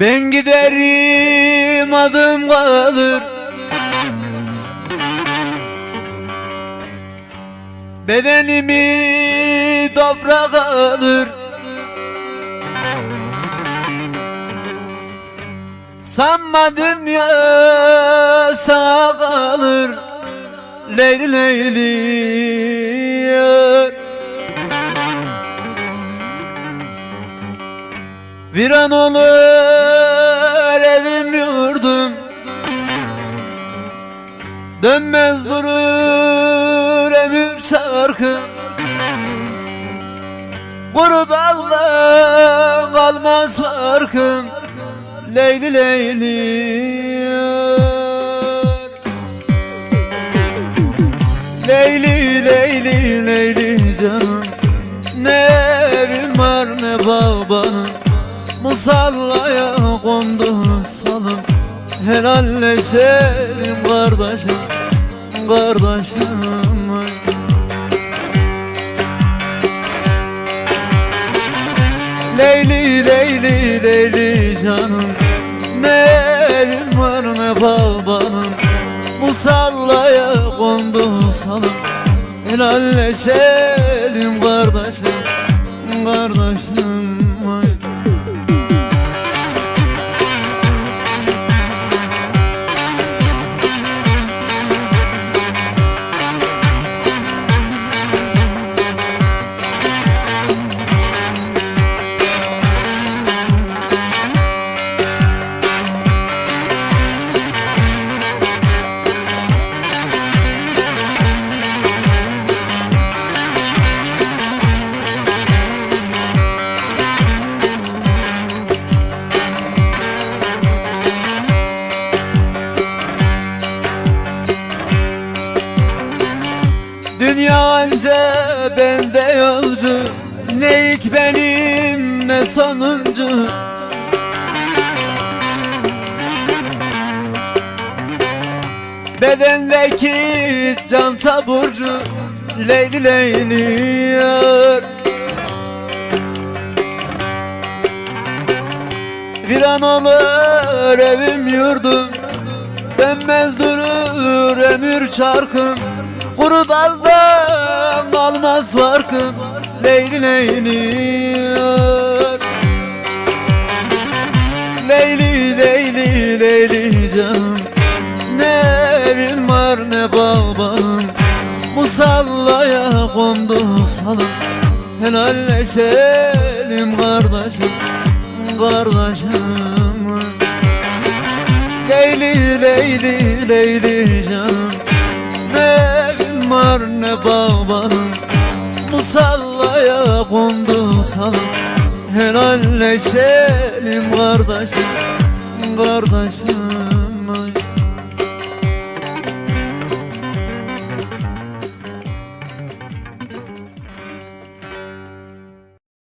Ben giderim adım kalır. Bedenimi toprak alır Sanma dünya sağ kalır. Leyli leyli yar Viran olur evim yurdum. Dönmez durur emir şarkı Kuru dalda kalmaz farkım. Leyli leyli Leyli leyli leyli canım. Ne evim var ne babanın Musallaya kondu salım Helalleşelim kardeşim Kardeşim. Leyli leyli leyli canım. Ne evim var ne babanın Musallaya kondu salım Helalleşelim kardeşim Kardeşim Dünya anca bende yolcu. Ne ilk benim ne sonuncu. Bedendeki can taburcu Leyli leyli yar. Viran olur evim yurdum. Dönmez durur ömür çarkım Kuru daldan kalmaz farkım Leyli leyli Leyli leyli leyli canım Ne evin var ne babanın Musallaya kondu salım Helalleşelim kardeşim Kardeşim. Leyli leyli leyli canım var ne babanın Musallaya kondu salım Helalleşelim kardeşim Kardeşim